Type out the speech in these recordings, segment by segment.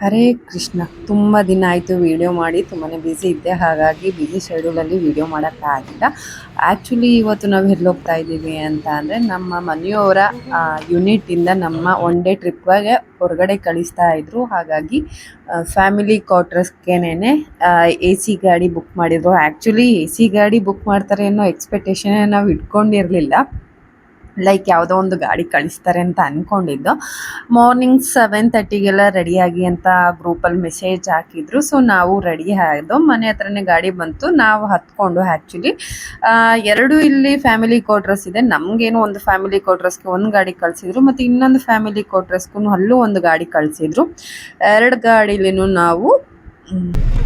ಹರೇ ಕೃಷ್ಣ. ತುಂಬ ದಿನ ಆಯಿತು ವಿಡಿಯೋ ಮಾಡಿ ತುಂಬಾ ಬ್ಯುಸಿ ಇದ್ದೆ. ಹಾಗಾಗಿ ಬ್ಯುಸಿ ಶೆಡ್ಯೂಲಲ್ಲಿ ವಿಡಿಯೋ ಮಾಡೋಕ್ಕಾಗಿಲ್ಲ. ಆ್ಯಕ್ಚುಲಿ ಇವತ್ತು ನಾವು ಎಲ್ಲಿ ಹೋಗ್ತಾ ಇದ್ದೀವಿ ಅಂತ ಅಂದರೆ, ನಮ್ಮ ಮನೆಯವರ ಯೂನಿಟಿಂದ ನಮ್ಮ ಒನ್ ಡೇ ಟ್ರಿಪ್ಗೆ ಹೊರಗಡೆ ಕಳಿಸ್ತಾ ಇದ್ರು. ಹಾಗಾಗಿ ಫ್ಯಾಮಿಲಿ ಕ್ವಾರ್ಟರ್ಸ್ಗೆನೇ ಎ ಸಿ ಗಾಡಿ ಬುಕ್ ಮಾಡಿದ್ರು. ಆ್ಯಕ್ಚುಲಿ ಎ ಸಿ ಗಾಡಿ ಬುಕ್ ಮಾಡ್ತಾರೆ ಅನ್ನೋ ಎಕ್ಸ್ಪೆಕ್ಟೇಷನ್ ನಾವು ಇಟ್ಕೊಂಡಿರಲಿಲ್ಲ. ಲೈಕ್ ಯಾವುದೋ ಒಂದು ಗಾಡಿ ಕಳಿಸ್ತಾರೆ ಅಂತ ಅಂದ್ಕೊಂಡಿದ್ದು ಮಾರ್ನಿಂಗ್ ಸೆವೆನ್ ತರ್ಟಿಗೆಲ್ಲ ರೆಡಿಯಾಗಿ ಅಂತ ಗ್ರೂಪಲ್ಲಿ ಮೆಸೇಜ್ ಹಾಕಿದ್ರು. ಸೊ ನಾವು ರೆಡಿ ಆಯಿತು ಮನೆ ಹತ್ರನೇ ಗಾಡಿ ಬಂತು. ನಾವು ಹತ್ಕೊಂಡು ಆ್ಯಕ್ಚುಲಿ ಎರಡು ಇಲ್ಲಿ ಫ್ಯಾಮಿಲಿ ಕ್ವಾರ್ಟರ್ಸ್ ಇದೆ. ನಮಗೇನು ಒಂದು ಫ್ಯಾಮಿಲಿ ಕ್ವಾರ್ಟರ್ಸ್ಗೆ ಒಂದು ಗಾಡಿ ಕಳಿಸಿದ್ರು. ಮತ್ತು ಇನ್ನೊಂದು ಫ್ಯಾಮಿಲಿ ಕ್ವಾರ್ಟರ್ಸ್ಗೂ ಅಲ್ಲೂ ಒಂದು ಗಾಡಿ ಕಳಿಸಿದ್ರು. ಎರಡು ಗಾಡಿಲಿನೂ ನಾವು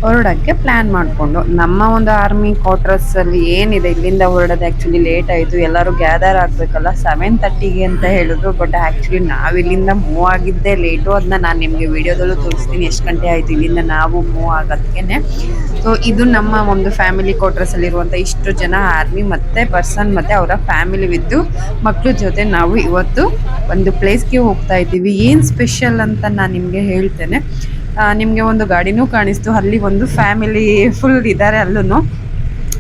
ಹೊರಡಕ್ಕೆ ಪ್ಲ್ಯಾನ್ ಮಾಡಿಕೊಂಡು. ನಮ್ಮ ಒಂದು ಆರ್ಮಿ ಕ್ವಾರ್ಟರ್ಸಲ್ಲಿ ಏನಿದೆ, ಇಲ್ಲಿಂದ ಹೊರಡೋದು ಆ್ಯಕ್ಚುಲಿ ಲೇಟ್ ಆಯಿತು. ಎಲ್ಲರೂ ಗ್ಯಾದರ್ ಆಗಬೇಕಲ್ಲ ಸೆವೆನ್ ತರ್ಟಿಗೆ ಅಂತ ಹೇಳಿದ್ರು. ಬಟ್ ಆ್ಯಕ್ಚುಲಿ ನಾವು ಇಲ್ಲಿಂದ ಮೂವ್ ಆಗಿದ್ದೇ ಲೇಟು ಅದನ್ನ ನಾನು ನಿಮಗೆ ವಿಡಿಯೋದಲ್ಲೂ ತೋರಿಸ್ತೀನಿ ಎಷ್ಟು ಗಂಟೆ ಆಯಿತು ಇಲ್ಲಿಂದ ನಾವು ಮೂವ್ ಆಗೋದಕ್ಕೆ ಸೊ ಇದು ನಮ್ಮ ಒಂದು ಫ್ಯಾಮಿಲಿ ಕ್ವಾರ್ಟರ್ಸಲ್ಲಿರುವಂಥ ಇಷ್ಟು ಜನ ಆರ್ಮಿ ಮತ್ತು ಪರ್ಸನ್ ಮತ್ತು ಅವರ ಫ್ಯಾಮಿಲಿ ವಿದ್ದು ಮಕ್ಕಳ ಜೊತೆ ನಾವು ಇವತ್ತು ಒಂದು ಪ್ಲೇಸ್ಗೆ ಹೋಗ್ತಾ ಇದ್ದೀವಿ. ಏನು ಸ್ಪೆಷಲ್ ಅಂತ ನಾನು ನಿಮಗೆ ಹೇಳ್ತೇನೆ. ನಿಮಗೆ ಒಂದು ಗಾಡಿನೂ ಕಾಣಿಸ್ತು. ಅಲ್ಲಿ ಒಂದು ಫ್ಯಾಮಿಲಿ ಫುಲ್ ಇದ್ದಾರೆ ಅಲ್ಲೂ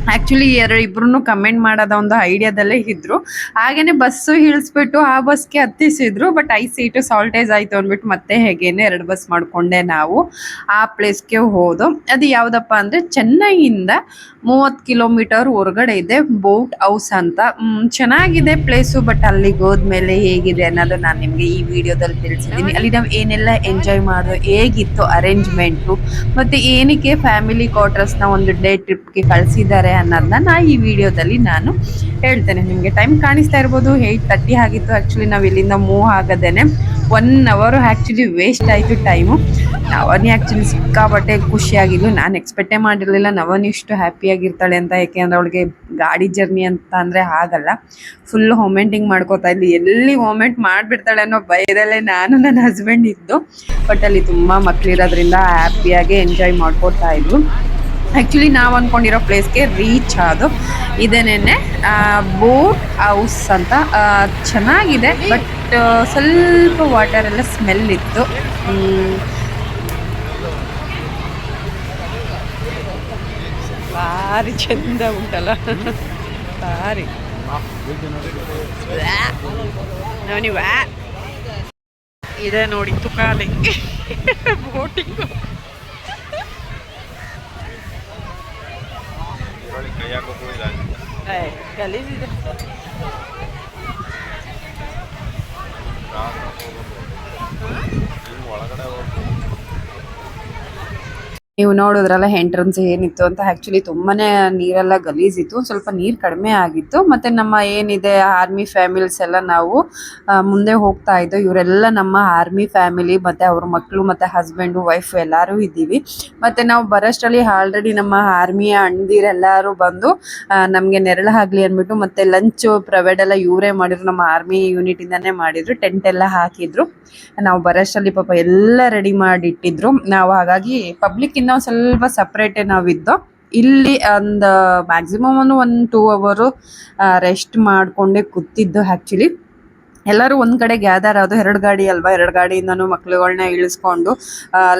ಆ್ಯಕ್ಚುಲಿ ಇಬ್ರು ಕಮೆಂಟ್ ಮಾಡೋದ ಒಂದು ಐಡಿಯಾದಲ್ಲೇ ಇದ್ರು. ಹಾಗೇನೆ ಬಸ್ಸು ಇಳಿಸ್ಬಿಟ್ಟು ಆ ಬಸ್ಗೆ ಹತ್ತಿಸಿದ್ರು ಬಟ್ ಐ ಸೀಟು ಸಾಲ್ಟೇಜ್ ಆಯಿತು ಅಂದ್ಬಿಟ್ಟು ಮತ್ತೆ ಹೇಗೇನೆ ಎರಡು ಬಸ್ ಮಾಡಿಕೊಂಡೆ ನಾವು ಆ ಪ್ಲೇಸ್ಗೆ ಹೋದು. ಅದು ಯಾವುದಪ್ಪ ಅಂದರೆ ಚೆನ್ನೈಯಿಂದ ಮೂವತ್ತು ಕಿಲೋಮೀಟರ್ ಹೊರಗಡೆ ಇದೆ ಬೋಟ್ ಹೌಸ್ ಅಂತ. ಚೆನ್ನಾಗಿದೆ ಪ್ಲೇಸು ಬಟ್ ಅಲ್ಲಿಗೆ ಹೋದ್ಮೇಲೆ ಹೇಗಿದೆ ಅನ್ನೋದು ನಾನು ನಿಮಗೆ ಈ ವಿಡಿಯೋದಲ್ಲಿ ತಿಳಿಸಿದ್ದೀನಿ ಅಲ್ಲಿ ನಾವು ಏನೆಲ್ಲ ಎಂಜಾಯ್ ಮಾಡೋದು ಹೇಗಿತ್ತು ಅರೇಂಜ್ಮೆಂಟು ಮತ್ತು ಏನಕ್ಕೆ ಫ್ಯಾಮಿಲಿ ಕ್ವಾರ್ಟರ್ಸ್ನ ಒಂದು ಡೇ ಟ್ರಿಪ್ಗೆ ಕಳಿಸಿದ್ದಾರೆ ಅನ್ನೋದನ್ನ ನಾ ಈ ವಿಡಿಯೋದಲ್ಲಿ ನಾನು ಹೇಳ್ತೇನೆ. ನಿಮಗೆ ಟೈಮ್ ಕಾಣಿಸ್ತಾ ಇರ್ಬೋದು. ಏಯ್ಟ್ ತರ್ಟಿ ಆಗಿತ್ತು. ಆ್ಯಕ್ಚುಲಿ ನಾವು ಇಲ್ಲಿಂದ ಮೂವ್ ಆಗದೇನೆ ಒನ್ ಅವರು ಆ್ಯಕ್ಚುಲಿ ವೇಸ್ಟ್ ಆಯಿತು ಟೈಮು ನವನಿ ಆ್ಯಕ್ಚುಲಿ ಸಿಕ್ಕಾಪಟ್ಟೆ ಖುಷಿಯಾಗಿದ್ಲು ನಾನು ಎಕ್ಸ್ಪೆಕ್ಟೇ ಮಾಡಿರಲಿಲ್ಲ. ನವನಿ ಇಷ್ಟು ಹ್ಯಾಪಿಯಾಗಿರ್ತಾಳೆ ಅಂತ. ಯಾಕೆಂದ್ರೆ ಅವಳಿಗೆ ಗಾಡಿ ಜರ್ನಿ ಅಂತ ಅಂದರೆ ಆಗಲ್ಲ. ಫುಲ್ ಮೊಮೆಂಟಿಂಗ್ ಮಾಡ್ಕೋತಾ ಇದ್ಲಿ. ಎಲ್ಲಿ ಮೊಮೆಂಟ್ ಮಾಡಿಬಿಡ್ತಾಳೆ ಅನ್ನೋ ಭಯದಲ್ಲೇ ನಾನು ನನ್ನ ಹಸ್ಬೆಂಡ್ ಇದ್ದು. ಬಟ್ ಅಲ್ಲಿ ತುಂಬ ಮಕ್ಕಳಿರೋದ್ರಿಂದ ಹ್ಯಾಪಿಯಾಗಿ ಎಂಜಾಯ್ ಮಾಡ್ಕೋತಾ ಇದ್ವು. ಆ್ಯಕ್ಚುಲಿ ನಾವು ಅಂದ್ಕೊಂಡಿರೋ ಪ್ಲೇಸ್ಗೆ ರೀಚ್ ಅದು ಇದೇನೆ ಬೋಟ್ ಹೌಸ್ ಅಂತ. ಚೆನ್ನಾಗಿದೆ ಬಟ್ ಸ್ವಲ್ಪ ವಾಟರ್ ಎಲ್ಲ ಸ್ಮೆಲ್ ಇತ್ತು. ಭಾರಿ ಚಂದ ಉಂಟಲ್ಲ. ಭಾರಿ. ಇದೆ ನೋಡಿ ತುಕಾಲಿ. Boating Galiza. ನೀವು ನೋಡಿದ್ರಲ್ಲ ಎಂಟ್ರನ್ಸ್ ಏನಿತ್ತು ಅಂತ. ಆ್ಯಕ್ಚುಲಿ ತುಂಬಾನೇ ನೀರೆಲ್ಲ ಗಲೀಜಿತ್ತು. ಸ್ವಲ್ಪ ನೀರು ಕಡಿಮೆ ಆಗಿತ್ತು. ಮತ್ತೆ ನಮ್ಮ ಏನಿದೆ ಆರ್ಮಿ ಫ್ಯಾಮಿಲೀಸ್ ಎಲ್ಲ ನಾವು ಮುಂದೆ ಹೋಗ್ತಾ ಇದ್ದೋ, ಇವರೆಲ್ಲ ನಮ್ಮ ಆರ್ಮಿ ಫ್ಯಾಮಿಲಿ ಮತ್ತೆ ಅವ್ರ ಮಕ್ಕಳು ಮತ್ತೆ ಹಸ್ಬೆಂಡು ವೈಫ್ ಎಲ್ಲರೂ ಇದ್ದೀವಿ. ಮತ್ತೆ ನಾವು ಬರೋಷ್ಟರಲ್ಲಿ ಆಲ್ರೆಡಿ ನಮ್ಮ ಆರ್ಮಿಯ ಅಣ್ಣದಿರೆಲ್ಲರೂ ಬಂದು ನಮಗೆ ನೆರಳು ಆಗ್ಲಿ ಅಂದ್ಬಿಟ್ಟು ಮತ್ತೆ ಲಂಚ್ ಪ್ರೊವೈಡ್ ಎಲ್ಲ ಇವರೇ ಮಾಡಿದ್ರು. ನಮ್ಮ ಆರ್ಮಿ ಯೂನಿಟ್ ಮಾಡಿದರು ಮಾಡಿದ್ರು. ಟೆಂಟ್ ಎಲ್ಲ ಹಾಕಿದ್ರು. ನಾವು ಬರೋಷ್ಟರಲ್ಲಿ ಪಾಪ ಎಲ್ಲ ರೆಡಿ ಮಾಡಿಟ್ಟಿದ್ರು. ನಾವು ಹಾಗಾಗಿ ಪಬ್ಲಿಕ್ ಇನ್ನೂ ಸ್ವಲ್ಪ ಸಪ್ರೇಟೇ ನಾವಿದ್ದು. ಇಲ್ಲಿ ಒಂದು ಮ್ಯಾಕ್ಸಿಮಮ್ ಒಂದು ಒಂದು ಟೂ ಅವರು ರೆಸ್ಟ್ ಮಾಡಿಕೊಂಡೇ ಕೂತಿದ್ದು ಆ್ಯಕ್ಚುಲಿ ಎಲ್ಲರೂ ಒಂದು ಕಡೆ ಗ್ಯಾದರ್ ಆದು ಎರಡು ಗಾಡಿ ಅಲ್ವಾ? ಎರಡು ಗಾಡಿಯಿಂದನೂ ಮಕ್ಳುಗಳ್ನ ಇಳಿಸ್ಕೊಂಡು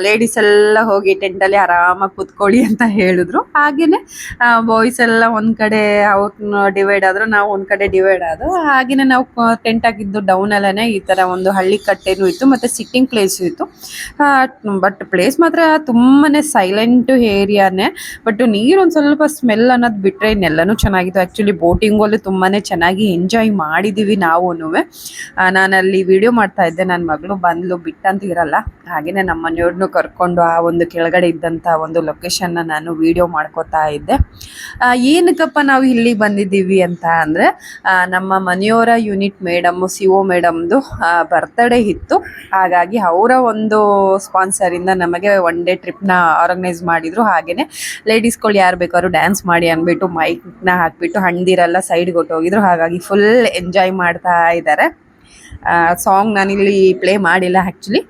ಲೇಡೀಸ್ ಎಲ್ಲ ಹೋಗಿ ಟೆಂಟಲ್ಲಿ ಆರಾಮಾಗಿ ಕೂತ್ಕೊಳ್ಳಿ ಅಂತ ಹೇಳಿದ್ರು. ಹಾಗೆಯೇ ಬಾಯ್ಸ್ ಎಲ್ಲ ಒಂದು ಕಡೆ ಅವ್ರನ್ನ ಡಿವೈಡ್ ಆದ್ರು, ನಾವು ಒಂದು ಕಡೆ ಡಿವೈಡ್ ಆದ್ರು. ಹಾಗೆಯೇ ನಾವು ಟೆಂಟ್ ಹಾಕಿದ್ದು ಡೌನ್ ಅಲ್ಲೇ ಈ ಥರ ಒಂದು ಹಳ್ಳಿ ಕಟ್ಟೆನೂ ಇತ್ತು, ಮತ್ತು ಸಿಟ್ಟಿಂಗ್ ಪ್ಲೇಸ್ ಇತ್ತು. ಬಟ್ ಪ್ಲೇಸ್ ಮಾತ್ರ ತುಂಬಾನೇ ಸೈಲೆಂಟ್ ಏರಿಯಾನೇ ಬಟ್ ನೀರು ಒಂದು ಸ್ವಲ್ಪ ಸ್ಮೆಲ್ ಅನ್ನೋದು ಬಿಟ್ಟರೆ ಇನ್ನೆಲ್ಲನೂ ಚೆನ್ನಾಗಿತ್ತು. ಆ್ಯಕ್ಚುಲಿ ಬೋಟಿಂಗಲ್ಲಿ ತುಂಬಾನೇ ಚೆನ್ನಾಗಿ ಎಂಜಾಯ್ ಮಾಡಿದ್ದೀವಿ ನಾವೂ ನಾನು ಅಲ್ಲಿ ವಿಡಿಯೋ ಮಾಡ್ತಾ ಇದ್ದೆ. ನನ್ನ ಮಗಳು ಬಂದ್ಲು, ಬಿಟ್ಟಂತ ಇರಲ್ಲ. ಹಾಗೇನೆ ನಮ್ಮ ಮನೆಯವ್ರನ್ನೂ ಕರ್ಕೊಂಡು ಆ ಒಂದು ಕೆಳಗಡೆ ಇದ್ದಂಥ ಒಂದು ಲೊಕೇಶನ್ನ ನಾನು ವಿಡಿಯೋ ಮಾಡ್ಕೋತಾ ಇದ್ದೆ. ಏನಕ್ಕಪ್ಪ ನಾವು ಇಲ್ಲಿ ಬಂದಿದ್ದೀವಿ ಅಂತ ಅಂದರೆ ನಮ್ಮ ಮನೆಯವರ ಯೂನಿಟ್ ಮೇಡಮ್ಮು ಸಿ ಒ ಮೇಡಮ್ದು ಬರ್ತ್ಡೇ ಇತ್ತು. ಹಾಗಾಗಿ ಅವರ ಒಂದು ಸ್ಪಾನ್ಸರಿಂದ ನಮಗೆ ಒನ್ ಡೇ ಟ್ರಿಪ್ನ ಆರ್ಗನೈಸ್ ಮಾಡಿದರು. ಹಾಗೆಯೇ ಲೇಡೀಸ್ಗಳು ಯಾರು ಬೇಕಾದ್ರು ಡ್ಯಾನ್ಸ್ ಮಾಡಿ ಅಂದ್ಬಿಟ್ಟು ಮೈಕ್ನ ಹಾಕ್ಬಿಟ್ಟು ಹಣ್ದಿರಲ್ಲ ಸೈಡ್ಗೆ ಹೊಟ್ಟೋಗಿದ್ರು ಹಾಗಾಗಿ ಫುಲ್ ಎಂಜಾಯ್ ಮಾಡ್ತಾ ಇದ್ದಾರೆ. ಸಾಂಗ್ ನಾನಿಲ್ಲಿ ಪ್ಲೇ ಮಾಡಿಲ್ಲ ಆ್ಯಕ್ಚುಲಿ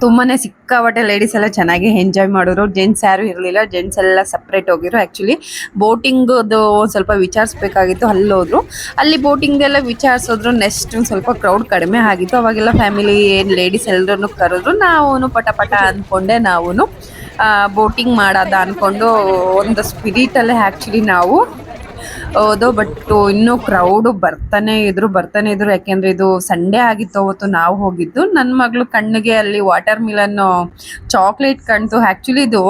ತುಂಬಾ ಸಿಕ್ಕಾಪಟ್ಟೆ ಲೇಡೀಸ್ ಎಲ್ಲ ಚೆನ್ನಾಗಿ ಎಂಜಾಯ್ ಮಾಡಿದ್ರು. ಜೆಂಟ್ಸ್ ಯಾರು ಇರಲಿಲ್ಲ ಜೆಂಟ್ಸ್ ಎಲ್ಲ ಸಪ್ರೇಟ್ ಹೋಗಿದ್ರು ಆ್ಯಕ್ಚುಲಿ ಬೋಟಿಂಗ್ದು ಸ್ವಲ್ಪ ವಿಚಾರಿಸ್ಬೇಕಾಗಿತ್ತು ಅಲ್ಲಿ ಹೋದ್ರು ಅಲ್ಲಿ ಬೋಟಿಂಗೆಲ್ಲ ವಿಚಾರಿಸೋದ್ರು ನೆಕ್ಸ್ಟ್ ಸ್ವಲ್ಪ ಕ್ರೌಡ್ ಕಡಿಮೆ ಆಗಿತ್ತು. ಅವಾಗೆಲ್ಲ ಫ್ಯಾಮಿಲಿ ಲೇಡೀಸ್ ಎಲ್ಲರನ್ನು ಕರೆದ್ರು ನಾವು ಪಟ ಪಟ ಅಂದ್ಕೊಂಡೆ ನಾವು ಬೋಟಿಂಗ್ ಮಾಡೋದ ಅಂದ್ಕೊಂಡು ಒಂದು ಸ್ಪಿರಿಟಲ್ಲೇ ಆ್ಯಕ್ಚುಲಿ ನಾವು ಹೌದು ಬಟ್ ಇನ್ನೂ ಕ್ರೌಡು ಬರ್ತಾನೆ ಇದ್ರು ಬರ್ತಾನೆ ಇದ್ರು. ಯಾಕೆಂದ್ರೆ ಇದು ಸಂಡೇ ಆಗಿತ್ತು, ಅವತ್ತು ನಾವು ಹೋಗಿದ್ದು. ನನ್ನ ಮಗಳು ಕಣ್ಣಿಗೆ ಅಲ್ಲಿ ವಾಟರ್ ಮಿಲನ್ ಚಾಕ್ಲೇಟ್ ಕಣ್ತು ಆ್ಯಕ್ಚುಲಿ ಇದು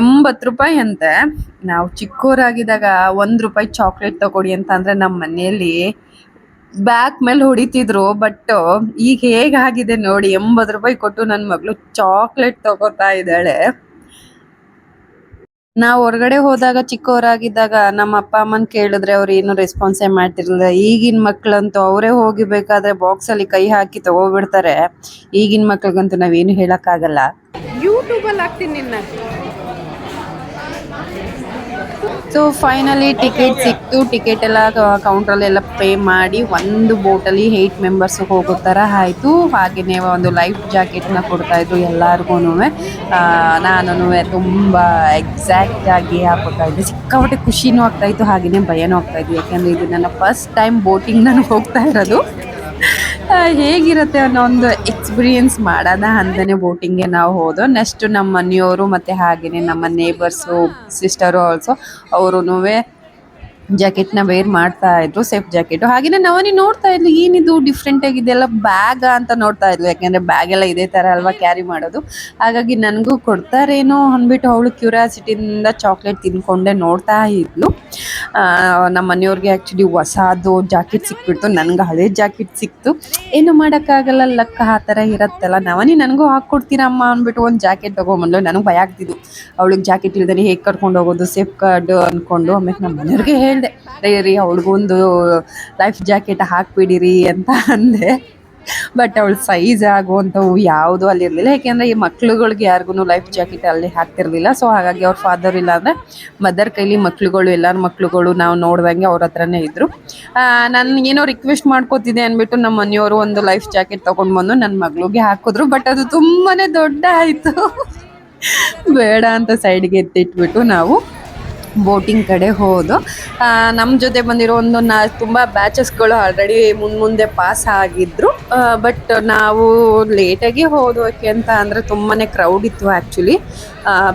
ಎಂಬತ್ತು ರೂಪಾಯಿ ಅಂತೆ. ನಾವು ಚಿಕ್ಕವರಾಗಿದ್ದಾಗ ಒಂದು ರೂಪಾಯಿ ಚಾಕ್ಲೇಟ್ ತಗೊಡಿ ಅಂತ ಅಂದ್ರೆ ನಮ್ಮ ಮನೆಯಲ್ಲಿ ಬ್ಯಾಕ್ ಮೇಲೆ ಹೊಡಿತಿದ್ರು. ಬಟ್ ಈಗ ಹೇಗಾಗಿದೆ ನೋಡಿ, ಎಂಬತ್ತು ರೂಪಾಯಿ ಕೊಟ್ಟು ನನ್ನ ಮಗಳು ಚಾಕ್ಲೇಟ್ ತಗೋತಾ ಇದ್ದಾಳೆ. ನಾವು ಹೊರಗಡೆ ಹೋದಾಗ ಚಿಕ್ಕವರಾಗಿದ್ದಾಗ ನಮ್ಮ ಅಪ್ಪ ಅಮ್ಮನ್ ಕೇಳಿದ್ರೆ ಅವ್ರು ಏನು ರೆಸ್ಪಾನ್ಸ್ ಮಾಡ್ತಿರ್ಲಿಲ್ಲ. ಈಗಿನ ಮಕ್ಳಂತೂ ಅವರೇ ಹೋಗಿಬೇಕಾದ್ರೆ ಬಾಕ್ಸ್ ಅಲ್ಲಿ ಕೈ ಹಾಕಿ ತಗೋಬಿಡ್ತಾರೆ. ಈಗಿನ ಮಕ್ಳಿಗಂತೂ ನಾವೇನು ಹೇಳಕ್ಕಾಗಲ್ಲ. ಯೂಟ್ಯೂಬಲ್ಲಿ ಹಾಕ್ತೀನಿ ನಿನ್ನ. ಸೊ ಫೈನಲಿ ಟಿಕೆಟ್ ಸಿಕ್ತು. ಟಿಕೆಟ್ ಎಲ್ಲ ಕೌಂಟ್ರಲ್ಲೆಲ್ಲ ಪೇ ಮಾಡಿ ಒಂದು ಬೋಟಲ್ಲಿ ಏಯ್ಟ್ ಮೆಂಬರ್ಸ್ ಹೋಗೋ ಥರ ಆಯಿತು. ಹಾಗೆಯೇ ಒಂದು ಲೈಫ್ ಜಾಕೆಟ್ನ ಕೊಡ್ತಾ ಇದ್ರು ಎಲ್ಲರಿಗೂ ನಾನು ತುಂಬ ಎಕ್ಸಾಕ್ಟ್ ಆಗಿ ಹಾಕೋತಾ ಇದ್ದೆ. ಸಿಕ್ಕಾಪಟ್ಟೆ ಖುಷಿನೂ ಆಗ್ತಾಯಿತ್ತು ಹಾಗೆಯೇ ಭಯನೂ ಆಗ್ತಾಯಿದ್ವಿ ಯಾಕೆಂದರೆ ಇದು ನನ್ನ ಫಸ್ಟ್ ಟೈಮ್ ಬೋಟಿಂಗ್ ನಾನು ಹೋಗ್ತಾ ಇರೋದು. ಹೇಗಿರುತ್ತೆ ಅನ್ನೋ ಒಂದು ಎಕ್ಸ್ಪೀರಿಯನ್ಸ್ ಮಾಡೋಣ ಅಂತಾನೆ ಬೋಟಿಂಗ್ಗೆ ನಾವು ಹೋದೋ. ನೆಕ್ಸ್ಟ್ ನಮ್ಮ ಮನೆಯವರು ಮತ್ತು ಹಾಗೆಯೇ ನಮ್ಮ ನೇಬರ್ಸು ಸಿಸ್ಟರು ಆಲ್ಸೋ ಅವರು ಜಾಕೆಟ್ನ ವೇರ್ ಮಾಡ್ತಾ ಇದ್ರು ಸೇಫ್ ಜಾಕೆಟ್. ಹಾಗೆಯೇ ನವನಿ ನೋಡ್ತಾ ಇದ್ಲು, ಏನಿದು ಡಿಫ್ರೆಂಟ್ ಆಗಿದೆ ಎಲ್ಲ ಬ್ಯಾಗ್ ಅಂತ ನೋಡ್ತಾ ಇದ್ಲು. ಯಾಕಂದ್ರೆ ಬ್ಯಾಗ್ ಎಲ್ಲ ಇದೇ ತರ ಅಲ್ವಾ ಕ್ಯಾರಿ ಮಾಡೋದು. ಹಾಗಾಗಿ ನನಗೂ ಕೊಡ್ತಾರೇನೋ ಅಂದ್ಬಿಟ್ಟು ಅವಳು ಕ್ಯೂರಿಯಾಸಿಟಿಯಿಂದ ಚಾಕ್ಲೇಟ್ ತಿನ್ಕೊಂಡೆ ನೋಡ್ತಾ ಇದ್ಲು. ನಮ್ಮ ಮನೆಯವ್ರಿಗೆ ಆ್ಯಕ್ಚುಲಿ ಹೊಸದು ಜಾಕೆಟ್ ಸಿಕ್ಬಿಡ್ತು. ನನ್ಗೆ ಹಳೆ ಜಾಕೆಟ್ ಸಿಕ್ತು. ಏನು ಮಾಡೋಕ್ಕಾಗಲ್ಲ ಲಕ್ಕ ಆ ಥರ ಇರತ್ತಲ್ಲ. ನವನಿ ನನಗೂ ಹಾಕ್ಕೊಡ್ತೀರಮ್ಮ ಅಂದ್ಬಿಟ್ಟು ಒಂದು ಜಾಕೆಟ್ ತೊಗೊಂಬಂದ್ಲು ನನಗೆ ಭಯ ಆಗ್ತಿದ್ದು ಅವಳಿಗೆ ಜಾಕೆಟ್ ಇಲ್ದೇ ಹೇಗೆ ಕರ್ಕೊಂಡು ಹೋಗೋದು ಸೇಫ್ ಕಾರ್ಡ್ ಅಂದ್ಕೊಂಡು ಆಮೇಲೆ ನಮ್ಮ ಮನೆಯವ್ರಿಗೆ ಹೇಳಿದೆ ರೀ ರೀ ಅವಳಿಗೊಂದು ಲೈಫ್ ಜಾಕೆಟ್ ಹಾಕ್ಬಿಡಿರಿ ಅಂತ ಅಂದೆ. ಬಟ್ ಅವಳ ಸೈಜ್ ಆಗುವಂಥವು ಯಾವುದು ಅಲ್ಲಿ ಇರಲಿಲ್ಲ ಯಾಕೆಂದರೆ ಈ ಮಕ್ಳುಗಳಿಗೆ ಯಾರಿಗೂ ಲೈಫ್ ಜಾಕೆಟ್ ಅಲ್ಲಿ ಹಾಕ್ತಿರ್ಲಿಲ್ಲ. ಸೊ ಹಾಗಾಗಿ ಅವ್ರ ಫಾದರ್ ಇಲ್ಲ ಅಂದರೆ ಮದರ್ ಕೈಲಿ ಮಕ್ಳುಗಳು, ಎಲ್ಲರ ಮಕ್ಳುಗಳು ನಾವು ನೋಡ್ದಂಗೆ ಅವ್ರ ಹತ್ರನೇ ಇದ್ದರು ನಾನು ಏನೋ ರಿಕ್ವೆಸ್ಟ್ ಮಾಡ್ಕೋತಿದ್ದೆ ಅಂದ್ಬಿಟ್ಟು ನಮ್ಮ ಮನೆಯವರು ಒಂದು ಲೈಫ್ ಜಾಕೆಟ್ ತೊಗೊಂಡು ಬಂದು ನನ್ನ ಮಗಳಿಗೆ ಹಾಕಿದ್ರು. ಬಟ್ ಅದು ತುಂಬಾ ದೊಡ್ಡ ಆಯಿತು. ಬೇಡ ಅಂತ ಸೈಡ್ಗೆ ಎತ್ತಿಟ್ಬಿಟ್ಟು ನಾವು ಬೋಟಿಂಗ್ ಕಡೆ ಹೋದು ನಮ್ಮ ಜೊತೆ ಬಂದಿರೋ ಒಂದು ನಾ, ತುಂಬ ಬ್ಯಾಚಸ್ಗಳು ಆಲ್ರೆಡಿ ಮುಂದೆ ಮುಂದೆ ಪಾಸ್ ಆಗಿದ್ರು. ಬಟ್ ನಾವು ಲೇಟಾಗಿ ಹೋದೋಕೆ ಅಂತ ಅಂದರೆ ತುಂಬಾ ಕ್ರೌಡ್ ಇತ್ತು ಆ್ಯಕ್ಚುಲಿ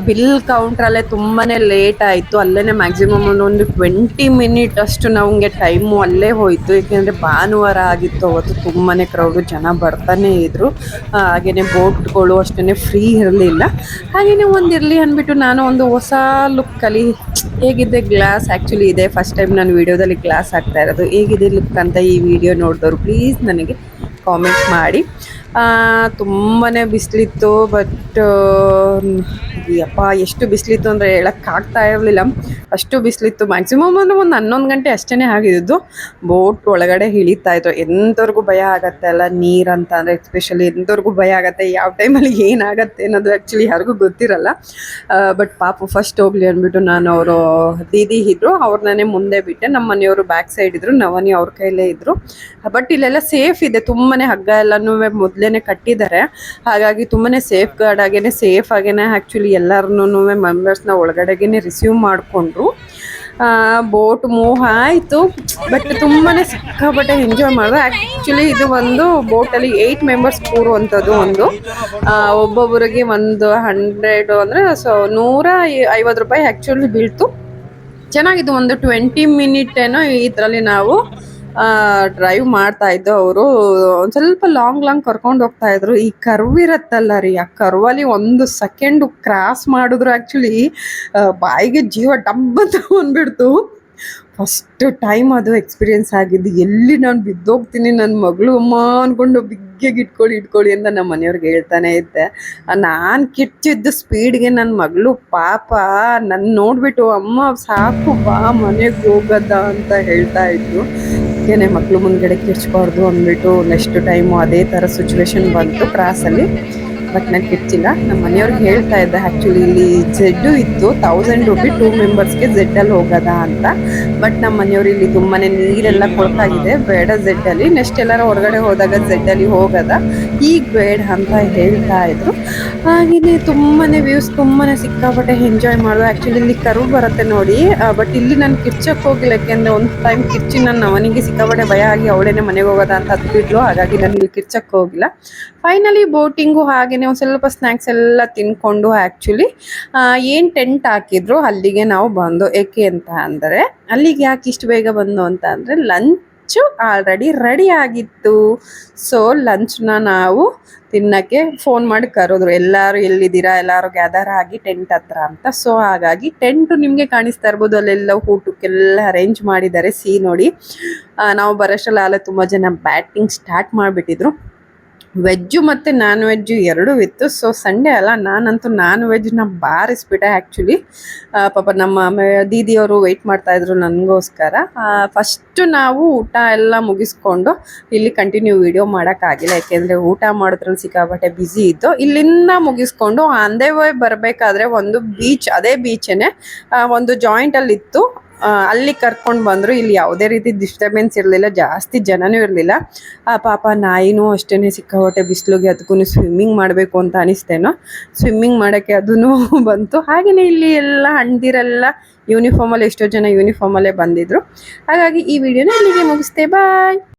ಬಿಲ್ ಕೌಂಟ್ರಲ್ಲೇ ತುಂಬಾ ಲೇಟ್ ಆಯಿತು. ಅಲ್ಲೇ ಮ್ಯಾಕ್ಸಿಮಮ್ ಒಂದು ಟ್ವೆಂಟಿ ಮಿನಿಟ್ ಅಷ್ಟು ನಮಗೆ ಟೈಮು ಅಲ್ಲೇ ಹೋಯಿತು. ಏಕೆಂದರೆ ಭಾನುವಾರ ಆಗಿತ್ತು. ಅವತ್ತು ತುಂಬಾ ಕ್ರೌಡು ಜನ ಬರ್ತಾನೆ ಇದ್ರು. ಹಾಗೆಯೇ ಬೋಟ್ಗಳು ಅಷ್ಟೇ ಫ್ರೀ ಇರಲಿಲ್ಲ. ಹಾಗೆಯೇ ಒಂದು ಇರಲಿ ಅಂದ್ಬಿಟ್ಟು ನಾನು ಒಂದು ಹೊಸ ಲುಕ್ಕಲ್ಲಿ ಹೇಗಿದೆ ಗ್ಲಾಸ್? ಆ್ಯಕ್ಚುಲಿ ಇದೆ ಫಸ್ಟ್ ಟೈಮ್ ನಾನು ವಿಡಿಯೋದಲ್ಲಿ ಗ್ಲಾಸ್ ಹಾಕ್ತಾ ಇರೋದು. ಹೇಗಿದೆ ಲುಕ್ ಅಂತ ಈ ವಿಡಿಯೋ ನೋಡಿದವರು ಪ್ಲೀಸ್ ನನಗೆ ಕಾಮೆಂಟ್ ಮಾಡಿ. ತುಂಬಾ ಬಿಸಿಲಿತ್ತು ಬಟ್ ಯಪ್ಪ, ಎಷ್ಟು ಬಿಸಿಲಿತ್ತು ಅಂದರೆ ಹೇಳೋಕ್ಕಾಗ್ತಾ ಇರಲಿಲ್ಲ. ಅಷ್ಟು ಬಿಸಿಲಿತ್ತು. ಮ್ಯಾಕ್ಸಿಮಮ್ ಅಂದರೆ ಒಂದು ಹನ್ನೊಂದು ಗಂಟೆ ಅಷ್ಟೇ ಆಗಿದ್ದು ಬೋಟ್ ಒಳಗಡೆ ಇಳಿತಾ ಇತ್ತು ಎಂಥವ್ರಿಗೂ ಭಯ ಆಗತ್ತೆ ಅಲ್ಲ ನೀರು ಅಂತ ಅಂದರೆ ಎಸ್ಪೆಷಲಿ ಎಂಥವ್ರಿಗೂ ಭಯ ಆಗತ್ತೆ, ಯಾವ ಟೈಮಲ್ಲಿ ಏನಾಗತ್ತೆ ಅನ್ನೋದು ಆ್ಯಕ್ಚುಲಿ ಯಾರಿಗೂ ಗೊತ್ತಿರಲ್ಲ. ಬಟ್ ಪಾಪು ಫಸ್ಟ್ ಹೋಗ್ಲಿ ಅಂದ್ಬಿಟ್ಟು ನಾನು ಅವರು, ದೀದಿ ಇದ್ರು ಅವ್ರನ್ನೇ ಮುಂದೆ ಬಿಟ್ಟೆ. ನಮ್ಮ ಮನೆಯವರು ಬ್ಯಾಕ್ ಸೈಡ್ ಇದ್ದರು ನವನಿ ಅವ್ರ ಕೈಲೇ ಇದ್ದರು ಬಟ್ ಇಲ್ಲೆಲ್ಲ ಸೇಫ್ ಇದೆ. ತುಂಬಾ ಹಗ್ಗ ಎಲ್ಲನೂ ಮೊದಲೇನೆ ಕಟ್ಟಿದ್ದಾರೆ. ಹಾಗಾಗಿ ತುಂಬಾನೇ ಸೇಫ್ ಗಾರ್ಡ್ ಆಗೇನೆ ಸೇಫ್ ಆಗೇನೆ ಆ್ಯಕ್ಚುಲಿ ಎಲ್ಲರನ್ನೂ ಮೆಂಬರ್ಸ್ನ ಒಳಗಡೆಗೇನೆ ರಿಸೀವ್ ಮಾಡಿಕೊಂಡ್ರು. ಬೋಟ್ ಮೂವ್ ಆಯಿತು ಬಟ್ ತುಂಬಾ ಸಿಕ್ಕಾಪಟ್ಟೆ ಎಂಜಾಯ್ ಮಾಡಿದ್ರು. ಆ್ಯಕ್ಚುಲಿ ಇದು ಒಂದು ಬೋಟಲ್ಲಿ ಏಯ್ಟ್ ಮೆಂಬರ್ಸ್ ಕೂರುವಂಥದ್ದು ಒಂದು. ಒಬ್ಬೊಬ್ಬರಿಗೆ ಒಂದು ಹಂಡ್ರೆಡ್ ಅಂದರೆ ಸೊ ನೂರ ಐವತ್ತು ರೂಪಾಯಿ ಆ್ಯಕ್ಚುಲಿ ಬೀಳ್ತು. ಚೆನ್ನಾಗಿದ್ದು ಒಂದು ಟ್ವೆಂಟಿ ಮಿನಿಟ್ ಏನೋ ಇದರಲ್ಲಿ ನಾವು ಡ್ರೈವ್ ಮಾಡ್ತಾ ಇದ್ದು ಅವರು, ಒಂದು ಸ್ವಲ್ಪ ಲಾಂಗ್ ಲಾಂಗ್ ಕರ್ಕೊಂಡು ಹೋಗ್ತಾ ಇದ್ರು. ಈ ಕರ್ವ್ ಇರತ್ತಲ್ಲ ರೀ, ಆ ಕರ್ವಲ್ಲಿ ಒಂದು ಸೆಕೆಂಡ್ ಕ್ರಾಸ್ ಮಾಡಿದ್ರು ಆ್ಯಕ್ಚುಲಿ ಬಾಯಿಗೆ ಜೀವ ಡಬ್ಬ ಬಂದ್ಬಿಡ್ತು. ಫಸ್ಟ್ ಟೈಮ್ ಅದು ಎಕ್ಸ್ಪೀರಿಯನ್ಸ್ ಆಗಿದ್ದು. ಎಲ್ಲಿ ನಾನು ಬಿದ್ದೋಗ್ತೀನಿ ನನ್ನ ಮಗಳು ಅಮ್ಮ ಅಂದ್ಕೊಂಡು ಬಿಗ್ಗೆಗೆ ಇಟ್ಕೊಳ್ಳಿ ಇಟ್ಕೊಳ್ಳಿ ಅಂತ ನಮ್ಮ ಮನೆಯವ್ರಿಗೆ ಹೇಳ್ತಾನೆ ಇದ್ದೆ. ನಾನು ಕಿಚ್ಚಿದ್ದ ಸ್ಪೀಡ್ಗೆ ನನ್ನ ಮಗಳು ಪಾಪ ನನ್ನ ನೋಡ್ಬಿಟ್ಟು ಅಮ್ಮ ಸಾಕು ಬಾ ಮನೆಗೆ ಹೋಗದ ಅಂತ ಹೇಳ್ತಾ ಇದ್ರು. ಏನೇ ಮಕ್ಕಳು ಮುಂದ್ಗಡೆ ಕಿರ್ಚ್ಬಾರ್ದು ಅಂದ್ಬಿಟ್ಟು ನೆಕ್ಸ್ಟ್ ಟೈಮು ಅದೇ ಥರ ಸಿಚುವೇಶನ್ ಬಂತು ಕ್ರಾಸಲ್ಲಿ ಬಟ್ ನಾನು ಕಿರ್ಚಿಲ್ಲ ನಮ್ಮ ಮನೆಯವ್ರಿಗೆ ಹೇಳ್ತಾ ಇದ್ದೆ ಆ್ಯಕ್ಚುಲಿ ಇಲ್ಲಿ ಜೆಡ್ಡು ಇತ್ತು. ತೌಸಂಡ್ ರುಪಿ ಟೂ ಮೆಂಬರ್ಸ್ಗೆ ಜೆಡ್ಡಲ್ಲಿ ಹೋಗೋದಾ ಅಂತ. ಬಟ್ ನಮ್ಮ ಮನೆಯವ್ರು ಇಲ್ಲಿ ತುಂಬಾ ನೀರೆಲ್ಲ ಕೊಳ್ತಾಗಿದೆ ಬೇಡ ಜೆಡ್ಡಲ್ಲಿ ನೆಕ್ಸ್ಟ್ ಎಲ್ಲರ ಹೊರಗಡೆ ಹೋದಾಗ ಜೆಡ್ಡಲ್ಲಿ ಹೋಗೋದ? ಈಗ ಬೇಡ ಅಂತ ಹೇಳ್ತಾ ಇದ್ರು. ಹಾಗೆಯೇ ತುಂಬಾ ವ್ಯೂಸ್ ತುಂಬಾ ಸಿಕ್ಕಾಪಟ್ಟೆ ಎಂಜಾಯ್ ಮಾಡೋದು ಆ್ಯಕ್ಚುಲಿ ಇಲ್ಲಿ ಕರು ಬರುತ್ತೆ ನೋಡಿ. ಬಟ್ ಇಲ್ಲಿ ನಾನು ಕಿರ್ಚಕ್ಕೆ ಹೋಗಿಲ್ಲ. ಯಾಕೆಂದರೆ ಒಂದು ಟೈಮ್ ಕಿರ್ಚಿ ನನ್ನ ಅವನಿಗೆ ಸಿಕ್ಕಾಪಟ್ಟೆ ಭಯ ಆಗಿ ಅವಳೇನೆ ಮನೆಗೆ ಹೋಗೋದ ಅಂತ ಹತ್ಬಿಟ್ಲು ಹಾಗಾಗಿ ನಾನು ಇಲ್ಲಿ ಕಿರ್ಚಕ್ಕೆ ಹೋಗಿಲ್ಲ. ಫೈನಲಿ ಬೋಟಿಂಗು ಹಾಗೆಯೇ ಒಂದು ಸ್ವಲ್ಪ ಸ್ನ್ಯಾಕ್ಸ್ ಎಲ್ಲ ತಿನ್ಕೊಂಡು ಆ್ಯಕ್ಚುಲಿ ಏನು ಟೆಂಟ್ ಹಾಕಿದ್ರು ಅಲ್ಲಿಗೆ ನಾವು ಬಂದು, ಏಕೆ ಅಂತ ಅಂದರೆ, ಅಲ್ಲಿಗೆ ಯಾಕೆ ಇಷ್ಟು ಬೇಗ ಬಂದು ಅಂತ ಅಂದರೆ ಲಂಚು ಆಲ್ರೆಡಿ ರೆಡಿ ಆಗಿತ್ತು. ಸೊ ಲಂಚ್ನ ನಾವು ತಿನ್ನಕ್ಕೆ ಫೋನ್ ಮಾಡಿ ಕರೆದ್ರು. ಎಲ್ಲರೂ ಎಲ್ಲಿದ್ದೀರಾ? ಎಲ್ಲರೂ ಗ್ಯಾದರ್ ಆಗಿ ಟೆಂಟ್ ಹತ್ರ ಅಂತ. ಸೊ ಹಾಗಾಗಿ ಟೆಂಟು ನಿಮಗೆ ಕಾಣಿಸ್ತಾ ಇರ್ಬೋದು. ಅಲ್ಲೆಲ್ಲ ಊಟಕ್ಕೆಲ್ಲ ಅರೇಂಜ್ ಮಾಡಿದ್ದಾರೆ. ಸಿ ನೋಡಿ. ನಾವು ಬರೋಷ್ಟರಲ್ಲಿ ತುಂಬ ಜನ ಬ್ಯಾಟಿಂಗ್ ಸ್ಟಾರ್ಟ್ ಮಾಡಿಬಿಟ್ಟಿದ್ರು. ವೆಜ್ಜು ಮತ್ತು ನಾನ್ ವೆಜ್ಜು ಎರಡೂ ಇತ್ತು. ಸೊ ಸಂಡೇ ಅಲ್ಲ ನಾನಂತೂ ನಾನ್ ವೆಜ್ನ ಬಾರಿಸ್ಬಿಟ್ಟೆ ಆ್ಯಕ್ಚುಲಿ ಪಾಪ ನಮ್ಮ ದೀದಿಯವರು ವೆಯ್ಟ್ ಮಾಡ್ತಾಯಿದ್ರು ನನಗೋಸ್ಕರ. ಫಸ್ಟು ನಾವು ಊಟ ಎಲ್ಲ ಮುಗಿಸ್ಕೊಂಡು ಇಲ್ಲಿ ಕಂಟಿನ್ಯೂ ವಿಡಿಯೋ ಮಾಡೋಕ್ಕಾಗಿಲ್ಲ ಯಾಕೆಂದರೆ ಊಟ ಮಾಡಿದ್ರಲ್ಲಿ ಸಿಕ್ಕಾಪಟ್ಟೆ ಬ್ಯುಸಿ ಇತ್ತು ಇಲ್ಲಿಂದ ಮುಗಿಸ್ಕೊಂಡು ಅಂದೇ ಬರಬೇಕಾದ್ರೆ ಒಂದು ಬೀಚ್ ಅದೇ ಬೀಚೇ ಒಂದು ಜಾಯಿಂಟಲ್ಲಿ ಇತ್ತು ಆ, ಅಲ್ಲಿ ಕರ್ಕೊಂಡು ಬಂದರು, ಇಲ್ಲಿ ಯಾವುದೇ ರೀತಿ ಡಿಸ್ಟರ್ಬೆನ್ಸ್ ಇರಲಿಲ್ಲ, ಜಾಸ್ತಿ ಜನನೂ ಇರಲಿಲ್ಲ. ಆ, ಪಾಪ ನಾಯಿನೂ ಅಷ್ಟೇ ಸಿಕ್ಕಾಪಟ್ಟೆ ಬಿಸಿಲಿಗೆ ಅದಕ್ಕೂ ಸ್ವಿಮ್ಮಿಂಗ್ ಮಾಡಬೇಕು ಅಂತ ಅನಿಸ್ತೇನೋ. ಸ್ವಿಮ್ಮಿಂಗ್ ಮಾಡೋಕ್ಕೆ ಅದೂ ಬಂತು. ಹಾಗೆಯೇ ಇಲ್ಲಿ ಎಲ್ಲ ಹಣ್ದಿರೆಲ್ಲ ಯೂನಿಫಾರ್ಮಲ್ಲಿ ಎಷ್ಟೋ ಜನ ಯೂನಿಫಾರ್ಮಲ್ಲೇ ಬಂದಿದ್ರು. ಹಾಗಾಗಿ ಈ ವಿಡಿಯೋನ ಇಲ್ಲಿಗೆ ಮುಗಿಸ್ತೆ ಬಾಯ್